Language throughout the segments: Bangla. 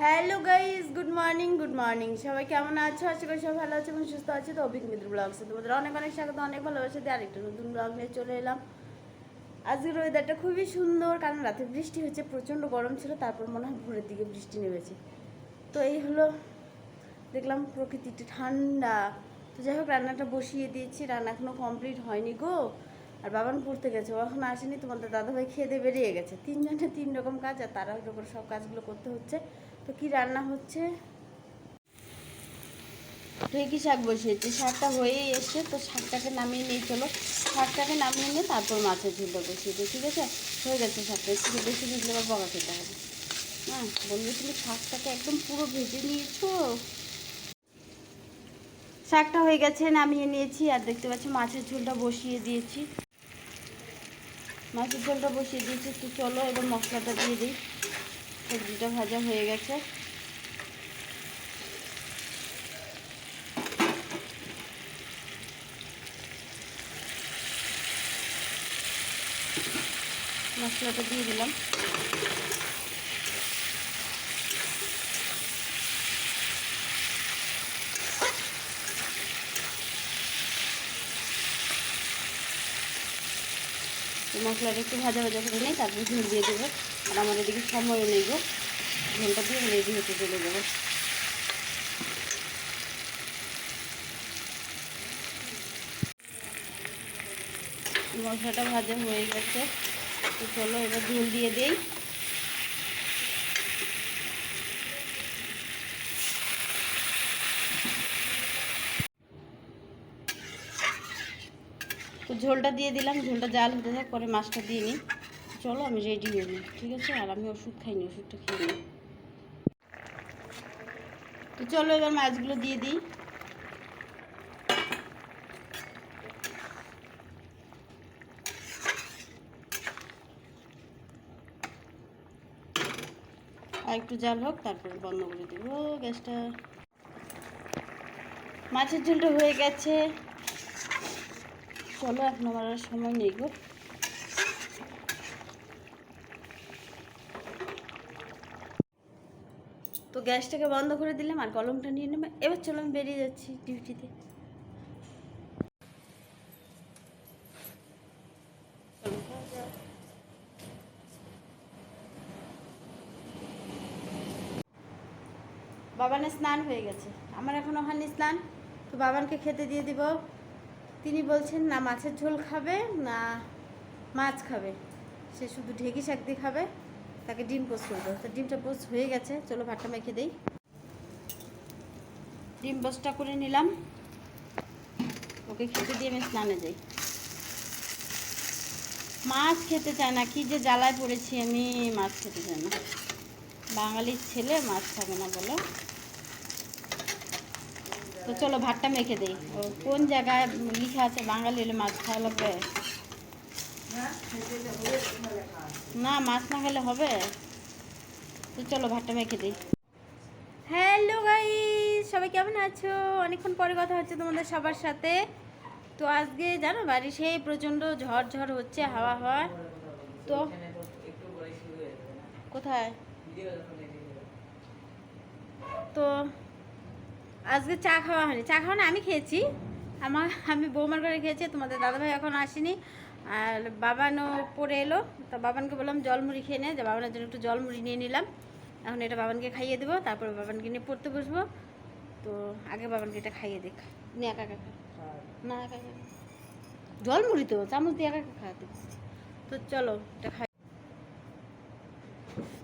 Hello guys, good morning good morning. সবাই কেমন আছো? আশা করি সবাই ভালো আছে এবং সুস্থ আছে। তো অভিক মিত্র ব্লগসে তোমাদের অনেক অনেক স্বাগত, অনেক ভালোবাসা দিয়ে আরেকটা নতুন ব্লগ নিয়ে চলে এলাম। আজকের ওয়েদারটা খুবই সুন্দর, কারণ রাতে বৃষ্টি হচ্ছে, প্রচণ্ড গরম ছিল, তারপর মনে হয় ভোরের দিকে বৃষ্টি নেমেছে। তো এই হলো, দেখলাম প্রকৃতিটা ঠান্ডা। তো যাই হোক, রান্নাটা বসিয়ে দিয়েছি, রান্না এখনও কমপ্লিট হয়নি গো। আর বাবান পড়তে গেছে, ও এখন আসেনি, তোমাদের দাদাভাই খেয়ে দিয়ে বেরিয়ে গেছে। তিনজনে তিন রকম কাজ, আর তারা করে সব কাজগুলো করতে হচ্ছে। তো কি রান্না হচ্ছে? ঢেকি শাক বসিয়েছি শাকটা হয়েই এসছে, তো শাকটাকে নামিয়ে নিয়ে চলো। শাকটাকে নামিয়ে নিয়ে তারপর মাছের ঝুলটা বসিয়ে দিই, ঠিক আছে? হয়ে গেছে শাকটা একটু বেশি ভিজলে আবার বকা খেতে হবে। হ্যাঁ বললে তুমি শাকটাকে একদম পুরো ভেজে নিয়েছো। শাকটা হয়ে গেছে, নামিয়ে নিয়েছি, আর দেখতে পাচ্ছি মাছের ঝোলটা বসিয়ে দিয়েছি। মাছের ঝোলটা বসিয়ে দিয়েছি, তো চলো এবার মশলাটা দিয়ে দিই। সবজিটা ভাজা হয়ে গেছে। মশলাটা দিয়ে দিলাম। মশলাটা একটু ভাজা ভাজা করে নিই, তারপর ঝোল দিয়ে দেবো। আর আমাদের এদিকে সময়ও নেই গো। ঝোলটা দিয়ে রেডি হতে চলে যাব। মশলাটা ভাজা হয়ে গেছে। তো চলো এবার ঝোল দিয়ে দিই। ঝোলটা দিয়ে দিলাম, ঝোলটা জাল হতে থাক, পরে মাছটা দিয়ে নিই। চলো আমি রেডি হয়ে নিই, ঠিক আছে? আর আমি ওষুধ খাইনি, ওষুধটা খেয়ে নিই। তো চলো এবার মাছগুলো দিয়ে দিই। আর একটু জাল হোক, তারপরে বন্ধ করে দেবো। গ্যাসটা। মাছের ঝোলটা হয়ে গেছে। চলো, এখন আমার আর সময় নেই গো তো গ্যাসটাকে বন্ধ করে দিলাম আর কলমটা নিয়ে নেবে। এবার চলো, আমি বেরিয়ে যাচ্ছি ডিউটিতে। বাবানের স্নান হয়ে গেছে। আমার এখনও হয়নি স্নান, তো বাবানকে খেতে দিয়ে দিব। তিনি বলছেন, না, মাছের ঝোল খাবে, না মাছ খাবে। সে শুধু ঢেকি শাক দিয়ে খাবে, তাকে ডিম পোস্ট করব তো ডিমটা পোস্ট হয়ে গেছে। চলো, ভাতটা মেখে দেই। ডিম পোস্টটা করে নিলাম। ওকে খেতে দিয়ে আমি স্নানে যাই। মাছ খেতে চায় না, কি যে জ্বালায় পড়েছি আমি, মাছ খেতে চাই না। বাঙালির ছেলে মাছ খাবে না বলে। তো চলো ভাতটা মেখে দেই। কোন জায়গায় লিখা আছে? বাঙালি হলে মাছ খাওয়া লাগবে? না, মাছ না খেলে হবে? তো চলো ভাতটা মেখে দিই। হ্যালো গাই সবাই কেমন আছো? অনেকক্ষণ পরে কথা হচ্ছে তোমাদের সবার সাথে। তো আজকে জানো বাড়ি সেই প্রচণ্ড ঝড় ঝড় হচ্ছে, হাওয়া হাওয়া। তো কোথায়? তো আজকে চা খাওয়া হয়নি। চা খাওয়া না, আমি খেয়েছি। আমার আমি বৌমার ঘরে খেয়েছি, তোমাদের দাদাভাই এখন আসেনি। আর বাবানও পরে এলো, তো বাবানকে বললাম জলমুড়ি খেয়ে নে। যে বাবানের জন্য একটু জলমুড়ি নিয়ে নিলাম। এখন এটা বাবানকে খাইয়ে দেবো, তারপর বাবানকে নিয়ে পড়তে বসবো। তো আগে বাবানকে এটা খাইয়ে দেখ। নে একা একা। না, একা একা খা। জলমুড়ি তো, চামচ দিয়ে একা একা খাওয়াতে তো চলো, এটা খাই।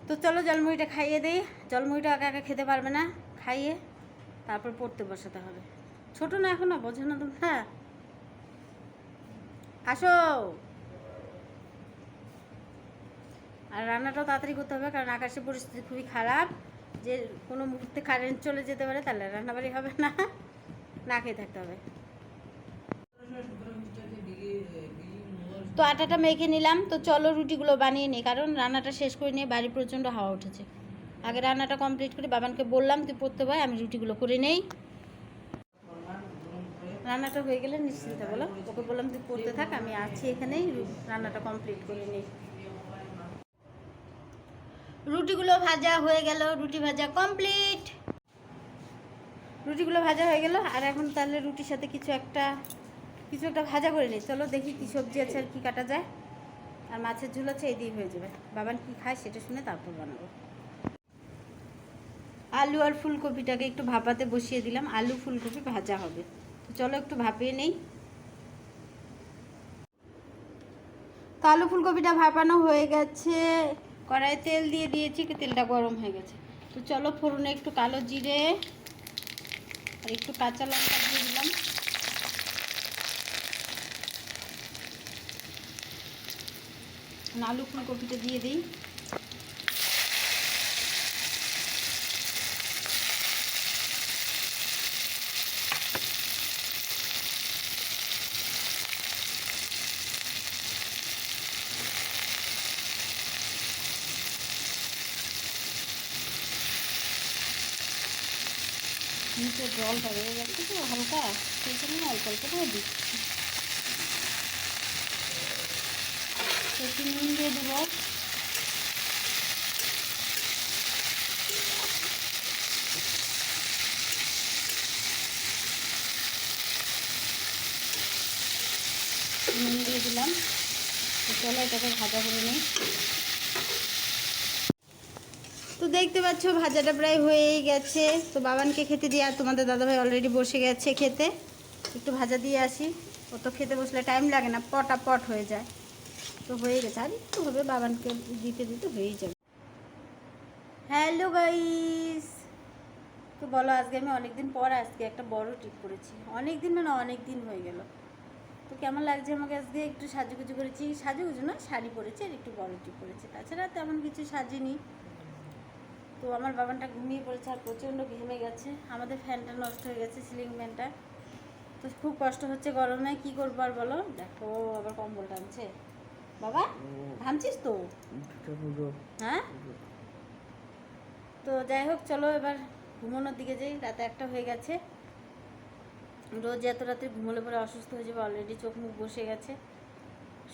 তো চলো জলমুড়িটা খাইয়ে দিই। জলমুড়িটা একা একা খেতে পারবে না, খাইয়ে। তারপর পড়তে বসাতে হবে। ছোট না এখনও, বোঝো না তোমরা আসো। আর রান্নাটাও তাড়াতাড়ি করতে হবে, কারণ আকাশের পরিস্থিতি খুবই খারাপ। যে কোনো মুহূর্তে কারেন্ট চলে যেতে পারে, তাহলে রান্নাবাড়ি হবে না। না খেয়ে থাকতে হবে। তো আটাটা মেখে নিলাম, তো চলো রুটিগুলো বানিয়ে নিই, কারণ রান্নাটা শেষ করে নিয়ে বাড়ি প্রচণ্ড হাওয়া উঠেছে। আগে রান্নাটা কমপ্লিট করে বাবানকে বললাম, তুই পড়তে পার আমি রুটিগুলো করে নেই। রান্নাটা হয়ে গেলে নিশ্চিন্তে বলো। ওকে বললাম, তুই পড়তে থাক, আমি আছি এখানেই রান্নাটা কমপ্লিট করে নিই রুটিগুলো ভাজা হয়ে গেল, রুটি ভাজা কমপ্লিট রুটিগুলো ভাজা হয়ে গেল, আর এখন তাহলে রুটির সাথে কিছু একটা কিছু একটা ভাজা করে নিই চলো দেখি কি সবজি আছে আর কি কাটা যায়। আর মাছের ঝুল আছে, এই দিয়ে হয়ে যাবে। বাবান কি খায় সেটা শুনে তারপর বানাবো। আলু আর ফুলকপিটাকে একটু ভাপাতে বসিয়ে দিলাম। আলু, ফুলকপি ভাজা হবে। তো চলো একটু ভাপিয়ে নেই। তো আলু, ফুলকপিটা ভাপানো হয়ে গেছে। কড়াই তেল দিয়ে দিয়েছি কি তেলটা গরম হয়ে গেছে। তো চলো ফোড়নে একটু কালো জিরে আর একটু কাঁচা লঙ্কা দিয়ে দিলাম। আলু, ফুলকপিটা দিয়ে দিই। নিচে জলটা বেড়ে যাচ্ছে তো হালকা, সেই জন্য অল্প অল্প করে দিচ্ছি। একটু নুন দিয়ে দেবো। নুন দিয়ে দিলাম। চলো এটাকে ভাজা করে নিই। দেখতে পাচ্ছ, ভাজাটা প্রায় হয়েই গেছে। তো বাবানকে খেতে দিয়ে আর তোমাদের দাদাভাই অলরেডি বসে গেছে খেতে। একটু ভাজা দিয়ে আসি। ও তো খেতে বসলে টাইম লাগে না, পটাপট হয়ে যায়। তো হয়ে গেছে। আর একটু হবে, বাবানকে দিতে দিতে হয়েই যাবে। হ্যালো গাইস তো বলো, আজকে আমি অনেকদিন পর আজকে একটা বড় ট্রিপ করেছি। অনেক দিন মানে অনেক দিন হয়ে গেল। তো কেমন লাগছে আমাকে আজকে? একটু সাজুগুজু করেছি। সাজুগুজু না, শাড়ি পরেছি আর একটু বড় ট্রিপ করেছি। তাছাড়া তেমন কিছু সাজিনি। তো আমার বাবানটা ঘুমিয়ে পড়েছে আর প্রচণ্ড ঘেমে গেছে। আমাদের ফ্যানটা নষ্ট হয়ে গেছে সিলিং ফ্যানটা। তো খুব কষ্ট হচ্ছে গরমে কি করব আর বলো? দেখো আবার কম্বল টানছে। বাবা ঘামছিস তো? হ্যাঁ? তো যাই হোক চলো এবার ঘুমানোর দিকে যাই। রাতে একটা হয়ে গেছে। রোজ এত রাতে ঘুমোলে পরে অসুস্থ হয়ে যাবে অলরেডি চোখ মুখ বসে গেছে।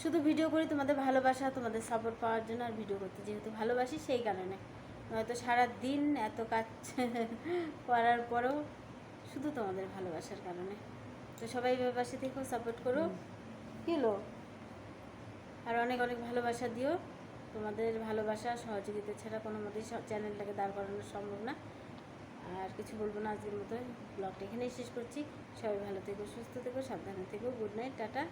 শুধু ভিডিও করি তোমাদের ভালোবাসা তোমাদের সাপোর্ট পাওয়ার জন্য আর ভিডিও করতে। যেহেতু ভালোবাসি সেই কারণে। নয়তো সারা দিন এত কাজ করার পরেও শুধু তোমাদের ভালোবাসার কারণে। তো সবাই এভাবে পাশে থেকেও সাপোর্ট করো। কি হলো? আর অনেক অনেক ভালোবাসা দিও। তোমাদের ভালোবাসা সহযোগিতা ছাড়া কোনো মতেই সব চ্যানেলটাকে দাঁড় করানো সম্ভব না। আর কিছু বলব না আজকের মতো ব্লগটা এখানেই শেষ করছি। সবাই ভালো থেকো সুস্থ থেকো সাবধানে থেকো। Good night tata.